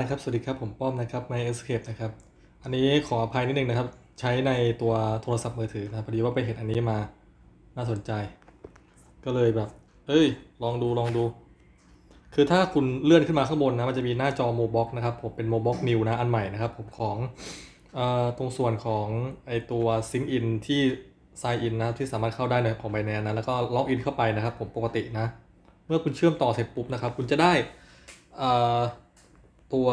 นะครับ สวัสดีครับ ผมป้อมนะครับ My Escape นะครับ อันนี้ขออภัยนิดนึงนะครับ ใช้ในตัวโทรศัพท์มือถือนะพอดีว่าไปเห็นอันนี้มาน่าสนใจ ก็เลยแบบ เอ้ย ลองดูลองดู คือถ้าคุณเลื่อนขึ้นมาข้างบนนะ มันจะมีหน้าจอโมบ็อกนะครับ ผมเป็นโมบ็อกนิวนะ อันใหม่นะครับ ผมของออตรงส่วนของไอตัวซิงอินที่ sign in นะที่สามารถเข้าได้ในของ Binance นะ แล้วก็ล็อกอินเข้าไปนะครับ ผมปกตินะ เมื่อคุณเชื่อมต่อเสร็จปุ๊บนะครับ คุณจะได้อ่อ ตัว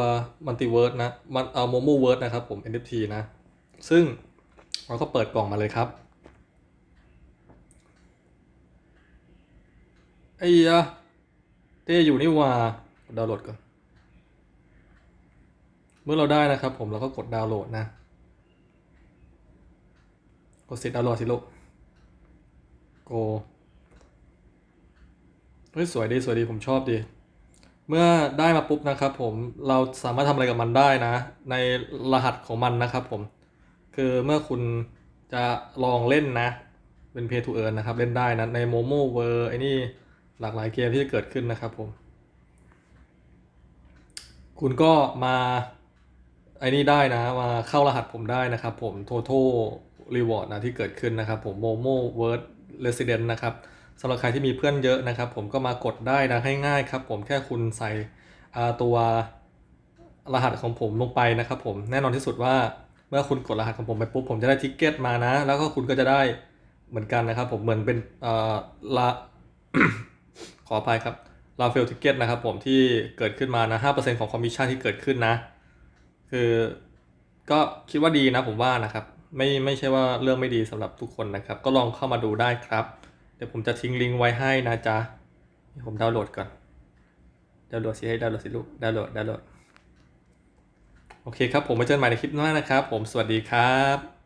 มัลติเวิร์ดนะมันเอ่อโมโมเวิร์ดนะครับผม NFT นะ ซึ่งเราก็เปิดกล่องมาเลยครับไอ้ยะเต้อยู่นี่ว่าดาวน์โหลดก่อน เมื่อเราได้นะครับผมเราก็กดดาวน์โหลดนะ กดเสร็จดาวน์โหลดสิลูกโกเฮ้ยสวยดี สวยดี ผมชอบดี เมื่อได้มาปุ๊บนะครับผมเราสามารถทำอะไรกับมันได้นะ ในรหัสของมันนะครับผม คือเมื่อคุณจะลองเล่นนะ เป็น Pay to Earn นะครับ เล่นได้นะ ใน Momo World ไอ้นี่หลากหลายเกมที่จะเกิดขึ้นนะครับผม คุณก็มาไอ้นี่ได้นะ มาเข้ารหัสผมได้นะครับผม Total Reward นะที่เกิดขึ้นนะครับผม Momo World Resident นะครับ สำหรับใครที่มีเพื่อนเยอะนะครับ ผมก็มากดได้นะให้ง่ายครับ ผมแค่คุณใส่ตัวรหัสของผมลงไปนะครับ ผมแน่นอนที่สุดว่าเมื่อคุณกดรหัสของผมไปปุ๊บผมจะได้ทิกเก็ตมานะ แล้วก็คุณก็จะได้เหมือนกันนะครับ ผมเหมือนเป็นอละขออภัยครับลาเฟลทิกเก็ตนะครับ ผมที่เกิดขึ้นมานะ5%ของคอมมิชชั่นที่เกิดขึ้นนะ คือก็คิดว่าดีนะผมว่านะครับ ไม่ไม่ใช่ว่าเรื่องไม่ดีสำหรับทุกคนนะครับ ก็ลองเข้ามาดูได้ครับ ดี๋ยวผมจะทิ้งลิงก์ไว้ให้นะจ๊ะผมดาวน์โหลดก่อน ดาวน์โหลดสิให้ดาวน์โหลดสิลูก ดาวน์โหลด ดาวน์โหลด โอเคครับผมมาเจอกันใหม่ในคลิปหน้านะครับ ผม สวัสดีครับ